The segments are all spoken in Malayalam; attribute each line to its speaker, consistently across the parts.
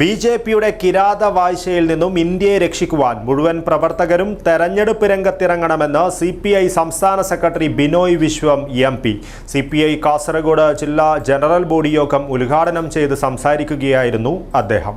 Speaker 1: ബി ജെ പിയുടെ കിരാത വാഴ്ചയിൽ നിന്നും ഇന്ത്യയെ രക്ഷിക്കുവാൻ മുഴുവൻ പ്രവർത്തകരും തെരഞ്ഞെടുപ്പ് രംഗത്തിറങ്ങണമെന്ന് സി പി ഐ സംസ്ഥാന secretary Binoy Viswam M P C P I Kasargod ജില്ലാ ജനറൽ ബോഡി യോഗം ഉദ്ഘാടനം ചെയ്ത് സംസാരിക്കുകയായിരുന്നു അദ്ദേഹം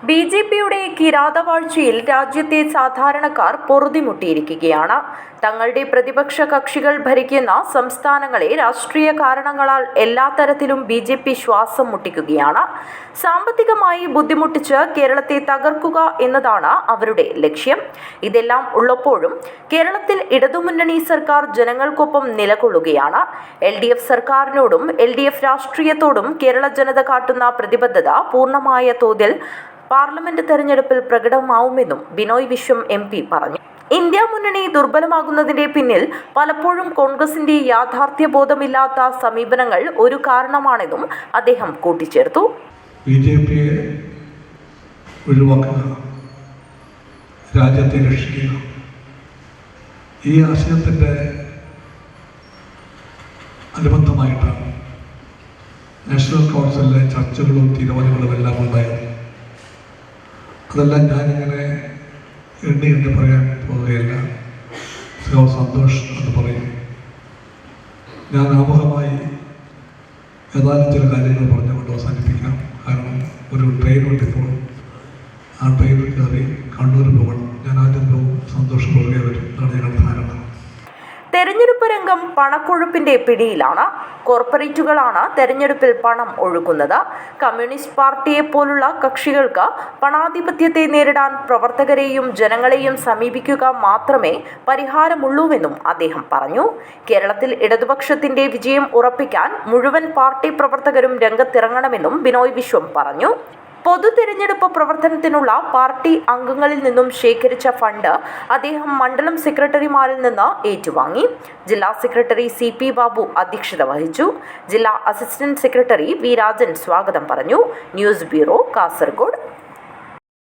Speaker 2: ബി ജെ പിയുടെ കിരാതവാഴ്ചയിൽ രാജ്യത്തെ സാധാരണക്കാർ പൊറുതിമുട്ടിയിരിക്കുകയാണ് തങ്ങളുടെ പ്രതിപക്ഷ കക്ഷികൾ ഭരിക്കുന്ന സംസ്ഥാനങ്ങളെ രാഷ്ട്രീയ കാരണങ്ങളാൽ എല്ലാ തരത്തിലും ബി ജെ പി ശ്വാസം മുട്ടിക്കുകയാണ് സാമ്പത്തികമായി ബുദ്ധിമുട്ടിച്ച് കേരളത്തെ തകർക്കുക എന്നതാണ് അവരുടെ ലക്ഷ്യം ഇതെല്ലാം ഉള്ളപ്പോഴും കേരളത്തിൽ ഇടതുമുന്നണി സർക്കാർ ജനങ്ങൾക്കൊപ്പം നിലകൊള്ളുകയാണ് എൽ ഡി എഫ് സർക്കാരിനോടും എൽ ഡി എഫ് രാഷ്ട്രീയത്തോടും കേരള ജനത കാട്ടുന്ന പ്രതിബദ്ധത പൂർണ്ണമായ തോതിൽ പാർലമെന്റ് തെരഞ്ഞെടുപ്പിൽ പ്രകടമാവുമെന്നും ബിനോയ് വിശ്വം എം പറഞ്ഞു ഇന്ത്യ മുന്നണി ദുർബലമാകുന്നതിന്റെ പിന്നിൽ പലപ്പോഴും കോൺഗ്രസിന്റെ യാഥാർത്ഥ്യബോധമില്ലാത്ത സമീപനങ്ങൾ ഒരു കാരണമാണെന്നും അദ്ദേഹം കൂട്ടിച്ചേർത്തു
Speaker 3: ബി ജെ പിയെ ഒഴിവാക്കുക രാജ്യത്തെ രക്ഷിക്കുക ഈ ആശയത്തിൻ്റെ അനുബന്ധമായിട്ടാണ് നാഷണൽ കൗൺസിലിലെ ചർച്ചകളും തീരുമാനങ്ങളും എല്ലാം ഉണ്ടായത് അതെല്ലാം ഞാനിങ്ങനെ എണ്ണി എണ്ണി പറയാൻ പോവുകയല്ല ശ്രീ സന്തോഷ് എന്ന് പറയും ഞാൻ ആമുഖമായി ഏതാനും ചില കാര്യങ്ങൾ പറഞ്ഞുകൊണ്ട് അവസാനിപ്പിക്കാം കാരണം ഒരു ട്രെയിനുണ്ട് ഇപ്പോൾ ആ ട്രെയിനിൽ കയറി കണ്ണൂർ പോകണം ഞാൻ ആദ്യം പോകും
Speaker 2: തെരഞ്ഞെടുപ്പ് രംഗം പണക്കൊഴുപ്പിന്റെ പിടിയിലാണ് കോർപ്പറേറ്റുകളാണ് തെരഞ്ഞെടുപ്പിൽ പണം ഒഴുക്കുന്നത് കമ്മ്യൂണിസ്റ്റ് പാർട്ടിയെ പോലുള്ള കക്ഷികൾക്ക് പണാധിപത്യത്തെ നേരിടാൻ പ്രവർത്തകരെയും ജനങ്ങളെയും സമീപിക്കുക മാത്രമേ പരിഹാരമുള്ളൂവെന്നും അദ്ദേഹം പറഞ്ഞു കേരളത്തിൽ ഇടതുപക്ഷത്തിന്റെ വിജയം ഉറപ്പിക്കാൻ മുഴുവൻ പാർട്ടി പ്രവർത്തകരും രംഗത്തിറങ്ങണമെന്നും ബിനോയ് വിശ്വം പറഞ്ഞു പൊതു തിരഞ്ഞെടുപ്പ് പ്രവർത്തനത്തിനുള്ള പാർട്ടി അംഗങ്ങളിൽ നിന്നും ശേഖരിച്ച ഫണ്ട് അദ്ദേഹം മണ്ഡലം സെക്രട്ടറിമാരിൽ നിന്ന് ഏറ്റുവാങ്ങി ജില്ലാ സെക്രട്ടറി സി പി ബാബു അധ്യക്ഷത വഹിച്ചു ജില്ലാ അസിസ്റ്റന്റ് സെക്രട്ടറി വി രാജൻ സ്വാഗതം പറഞ്ഞു ന്യൂസ് ബ്യൂറോ കാസർഗോഡ്